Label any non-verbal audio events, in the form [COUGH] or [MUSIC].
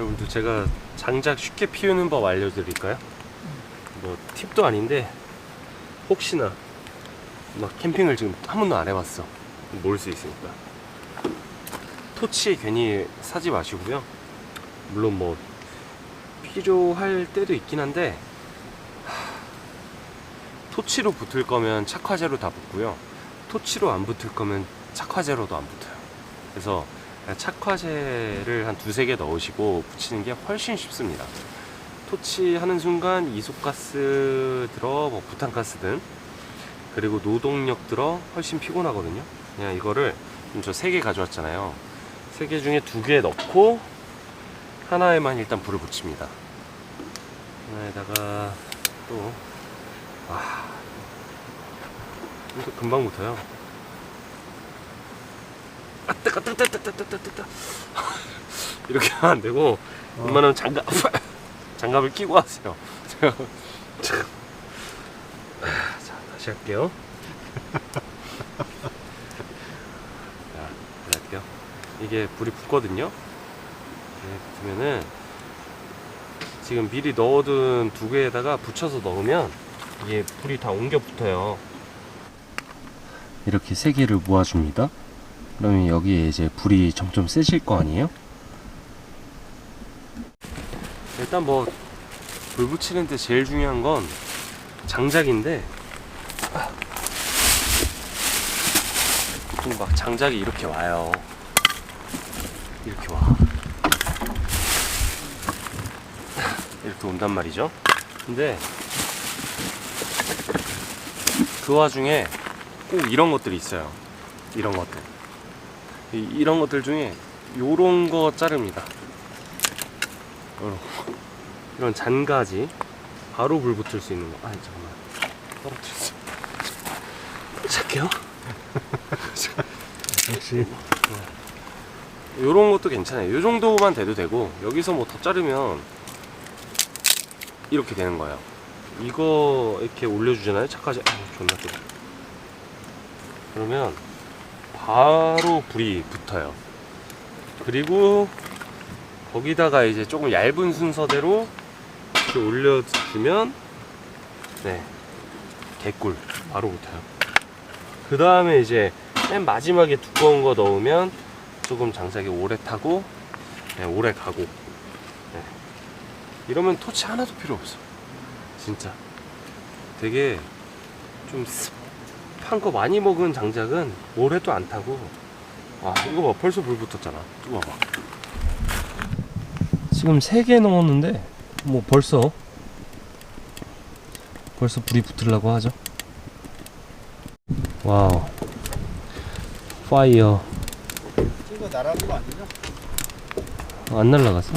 여러분들 제가 장작 쉽게 피우는 법 알려드릴까요? 뭐 팁도 아닌데 혹시나 막 캠핑을 지금 한 번도 안 해봤어. 모를 수 있으니까. 토치 괜히 사지 마시고요. 물론 뭐 필요할 때도 있긴 한데 하, 토치로 붙을 거면 착화제로 다 붙고요. 토치로 안 붙을 거면 착화제로도 안 붙어요. 그래서 착화제를 한 두세 개 넣으시고 붙이는 게 훨씬 쉽습니다. 토치하는 순간 이속가스 들어, 뭐 부탄가스 든 그리고 노동력 들어 훨씬 피곤하거든요. 그냥 이거를 저 세 개 가져왔잖아요. 세 개 중에 두 개 넣고 하나에만 일단 불을 붙입니다. 하나에다가 또 와, 이거 금방 붙어요. 아 뜨거 뜨거 뜨거 뜨거 뜨거 뜨거 이렇게 하면 안 되고 웬만하면 장갑 [LAUGHS] 장갑을 끼고 하세요. 제가 참. 아, 자 다시 할게요. [LAUGHS] 자 다시 할게요. 이게 불이 붙거든요. 네, 붙으면은 지금 미리 넣어둔 두 개에다가 붙여서 넣으면 이게 불이 다 옮겨 붙어요. 이렇게 세 개를 모아줍니다. 그러면 여기에 이제 불이 점점 세질 거 아니에요? 일단 뭐 불 붙이는데 제일 중요한 건 장작인데 보통 막 장작이 이렇게 와요. 이렇게 와. 이렇게 온단 말이죠. 근데 그 와중에 꼭 이런 것들이 있어요. 이런 것들. 이, 이런 것들 중에 요런 거 자릅니다. 이런 잔가지 바로 불 붙을 수 있는 거. 아니 잠깐만 떨어뜨렸어. 잘게요. 역시 요런 것도 괜찮아요. 요 정도만 돼도 되고 여기서 뭐 더 자르면 이렇게 되는 거예요. 이거 이렇게 올려주잖아요. 착하지. 아유, 존나 뜨거. 그러면 바로 불이 붙어요. 그리고 거기다가 이제 조금 얇은 순서대로 이렇게 올려주면 네 개꿀 바로 붙어요. 그 다음에 이제 맨 마지막에 두꺼운 거 넣으면 조금 장작이 오래 타고 네, 오래 가고 네. 이러면 토치 하나도 필요 없어 진짜 되게 좀 습 한 거 많이 먹은 장작은 오래도 안 타고. 아 이거 봐 벌써 불 붙었잖아. 또 봐봐. 지금 3개 넣었는데 뭐 벌써 벌써 불이 붙으려고 하죠? 와우. 파이어. 이거 날아간 거 아니죠? 안 날라갔어?